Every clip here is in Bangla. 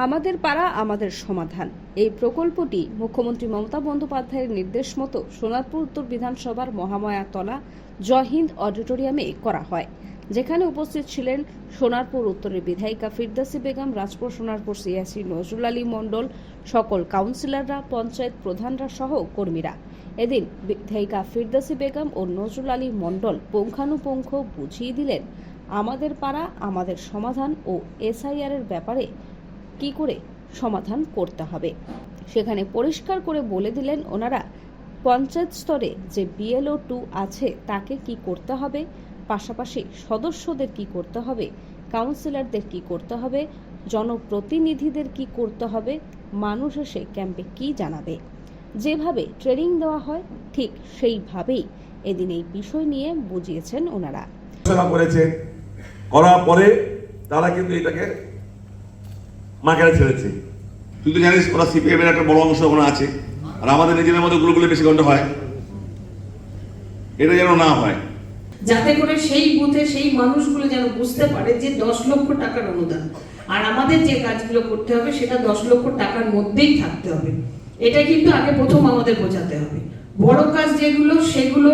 আমাদের পাড়া, আমাদের সমাধান। এই প্রকল্পটি মুখ্যমন্ত্রী মমতা বন্দ্যোপাধ্যায়ের নির্দেশ মতো সোনারপুর উত্তর বিধানসভার মহামায়াতলা জয় হিন্দ অডিটোরিয়ামে করা হয়। যেখানে উপস্থিত ছিলেন সোনারপুর উত্তরের বিধায়িকা ফিরদাসি বেগম, রাজপুর সোনারপুর সিএসি নজরুল আলী মণ্ডল, সকল কাউন্সিলররা, পঞ্চায়েত প্রধানরা সহ কর্মীরা। এদিন বিধায়িকা ফিরদাসি বেগম ও নজরুল আলী মণ্ডল পুঙ্খানুপুঙ্খ বুঝিয়ে দিলেন, আমাদের পাড়া, আমাদের সমাধান ও এসআইআর এর ব্যাপারে কি করে সমাধান করতে হবে? সেখানে পরিষ্কার করে বলে দিলেন ওনারা, পঞ্চায়েত স্তরে যে বিএলও টু আছে তাকে কি করতে হবে? পাশাপাশি সদস্যদের কি করতে হবে? কাউন্সিলরদের কি করতে হবে? জনপ্রতিনিধিদের কি করতে হবে? মানুষ এসে ক্যাম্পে কি জানাবে? যেভাবে ট্রেনিং দেওয়া হয়, ঠিক সেইভাবেই এদিন এই বিষয় নিয়ে বুঝিয়েছেন ওনারা। করার পরে তারা কিন্তু এটাকে মাকেরা ছেড়েছে? তুই তো জানিস ওরা সিপিএম এর একটা বড় অংশ ওখানে আছে আর আমাদের নিজেদের মধ্যে গুলোগুলো বেশি ঘণ্টা হয়। এটা যেন না হয়। যাতে করে সেই বুথে সেই মানুষগুলো যেন বুঝতে পারে যে দশ লক্ষ টাকার অনুদান। আর আমাদের যে কাজগুলো করতে হবে সেটা দশ লক্ষ টাকার মধ্যেই থাকতে হবে। এটা কিন্তু আগে প্রথম আমাদের বোঝাতে হবে। বড় কাজ যেগুলো সেগুলো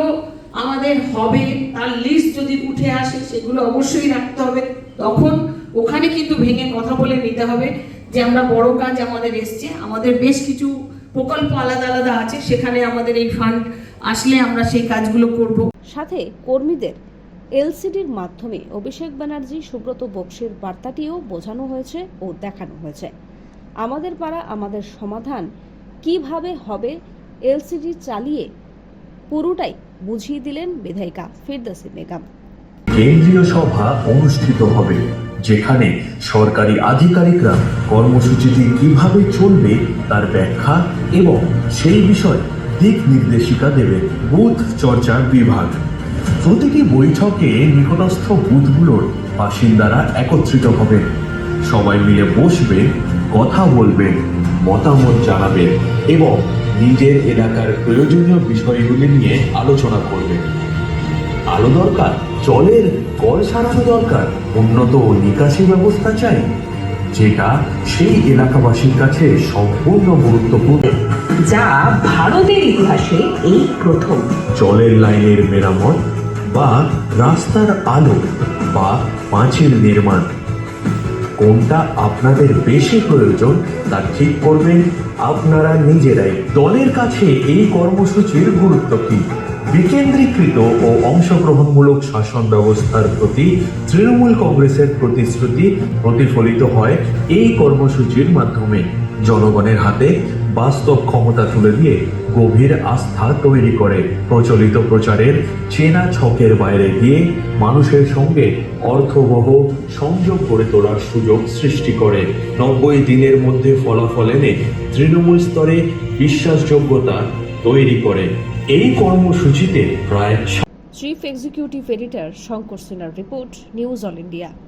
আমাদের হবে তার লিস্ট যদি উঠে আসে সেগুলো অবশ্যই রাখতে হবে। তখন ওখানে কিন্তু ভেঙে কথা বলে নিতে হবে যে আমরা বড় কাজ আমাদের এসছে। আমাদের বেশ কিছু প্রকল্প আলাদা আলাদা আছে সেখানে আমাদের এই ফান্ড আসলে আমরা সেই কাজগুলো করব। সাথে কর্মীদের এলসিডির মাধ্যমে অভিষেক ব্যানার্জি সুব্রত বক্সির বার্তাটিও বোঝানো হয়েছে ও দেখানো হয়েছে। আমাদের পাড়া আমাদের সমাধান কীভাবে হবে এলসিডি চালিয়ে পুরোটাই বুঝিয়ে দিলেন বিধায়িকা ফিরদাসি বেগম। কেন্দ্রীয় সভা অনুষ্ঠিত হবে। যেখানে সরকারি আধিকারিকরা কর্মসূচিটি কীভাবে চলবে তার ব্যাখ্যা এবং সেই বিষয়ে দিক নির্দেশিকা দেবে বুথ চর্চার বিভাগ। প্রতিটি বৈঠকে নিকটস্থ বুথগুলোর বাসিন্দারা একত্রিত হবেন সবাই মিলে বসবেন কথা বলবেন মতামত জানাবেন এবং নিজের এলাকার প্রয়োজনীয় বিষয়গুলি নিয়ে আলোচনা করবেন আলো দরকার জলের কল সারানো দরকার উন্নত নিকাশি ব্যবস্থা চাই যেটা সেই এলাকাবাসীর কাছে সম্পূর্ণ গুরুত্বপূর্ণ। যা ভারতের ইতিহাসে এই প্রথম। জলের লাইনের মেরামত বা রাস্তার আলো বা পাঁচিল নির্মাণ। কোনটা আপনাদের বেশি প্রয়োজন তা ঠিক করবেন আপনারা নিজেরাই। দলের কাছে এই কর্মসূচির গুরুত্ব কি? বিকেন্দ্রীকৃত ও অংশগ্রহণমূলক শাসন ব্যবস্থার প্রতি তৃণমূল কংগ্রেসের প্রতিশ্রুতি প্রতিফলিত হয় এই কর্মসূচির মাধ্যমে। জনগণের হাতে বাস্তব ক্ষমতা তুলে দিয়ে গভীর আস্থা তৈরি করে প্রচলিত প্রচারের চেনা ছকের বাইরে গিয়ে মানুষের সঙ্গে অর্থবহ সংযোগ গড়ে তোলার সুযোগ সৃষ্টি করে। নব্বই দিনের মধ্যে ফলাফল এনে তৃণমূল স্তরে বিশ্বাসযোগ্যতা তৈরি করে। এই কর্মসূচিতে প্রায় চিফ এক্সিকিউটিভ এডিটর শঙ্কর সিনহার রিপোর্ট নিউজ অল ইন্ডিয়া